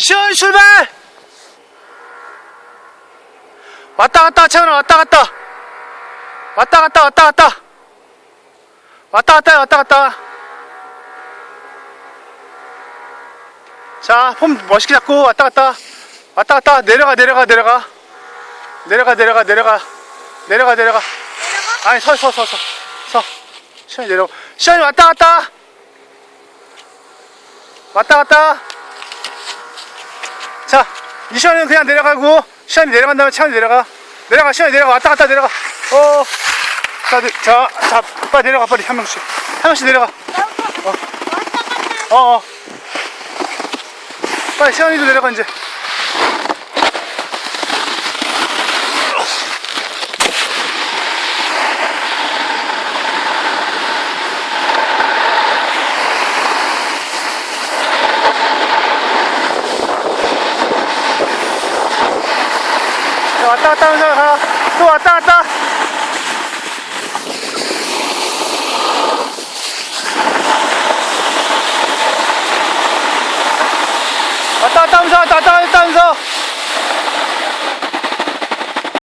시원 출발! 왔다 갔다 채원아 왔다 갔다. 왔다 갔다 왔다 갔다. 왔다 갔다 왔다 갔다. 자 폼 멋있게 잡고 왔다 갔다. 왔다 갔다. 내려가 내려가 내려가. 내려가 내려가 내려가. 내려가 내려가. 아니 서 서 서 서 서. 시원이 내려 시원이 왔다 갔다. 왔다 갔다 자 이시원이는 그냥 내려가고 시원이 내려간 다음에 채원이 내려가 내려가 시원이 내려가 왔다 갔다 내려가 어 자, 네, 자, 자, 빨리 내려가, 빨리, 한 명씩. 한 명씩 내려가. 어, 어. 빨리, 시원이도 내려가, 이제. 我搭档哥哈，是我搭档。我搭档哥，搭档搭档哥。